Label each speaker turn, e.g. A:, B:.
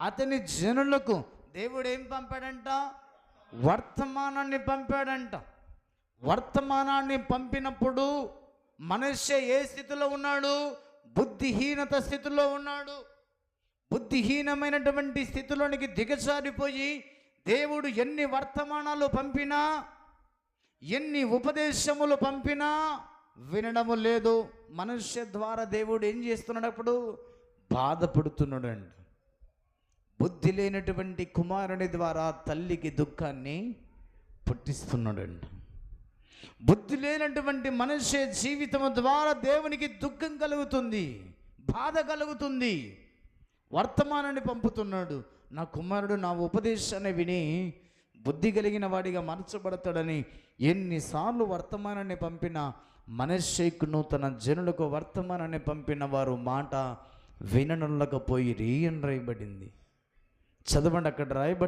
A: అతని జనులకు దేవుడు ఏం పంపాడంట? వర్తమానాన్ని పంపాడంట. వర్తమానాన్ని పంపినప్పుడు మనుష్య ఏ స్థితిలో ఉన్నాడు? బుద్ధిహీనత స్థితిలో ఉన్నాడు. బుద్ధిహీనమైనటువంటి స్థితిలోనికి దిగజారిపోయి దేవుడు ఎన్ని వర్తమానాలు పంపినా ఎన్ని ఉపదేశములు పంపినా వినడము లేదు. మనుష్య ద్వారా దేవుడు ఏం చేస్తున్నాడు అప్పుడు? బాధపడుతున్నాడు అండి బుద్ధి లేనటువంటి కుమారుని ద్వారా తల్లికి దుఃఖాన్ని పుట్టిస్తున్నాడండి బుద్ధి లేనటువంటి మనుష్య జీవితం ద్వారా దేవునికి దుఃఖం కలుగుతుంది బాధ కలుగుతుంది. వర్తమానాన్ని పంపుతున్నాడు. నా కుమారుడు నా ఉపదేశాన్ని విని బుద్ధి కలిగిన వాడిగా మార్చబడతాడని ఎన్నిసార్లు వర్తమానాన్ని పంపిన మనశ్శేఖును తన జనులకు వర్తమానాన్ని పంపిన వారు మాట విననులకపోయి రీయన్ రాయబడింది చదవండి అక్కడ రాయబడి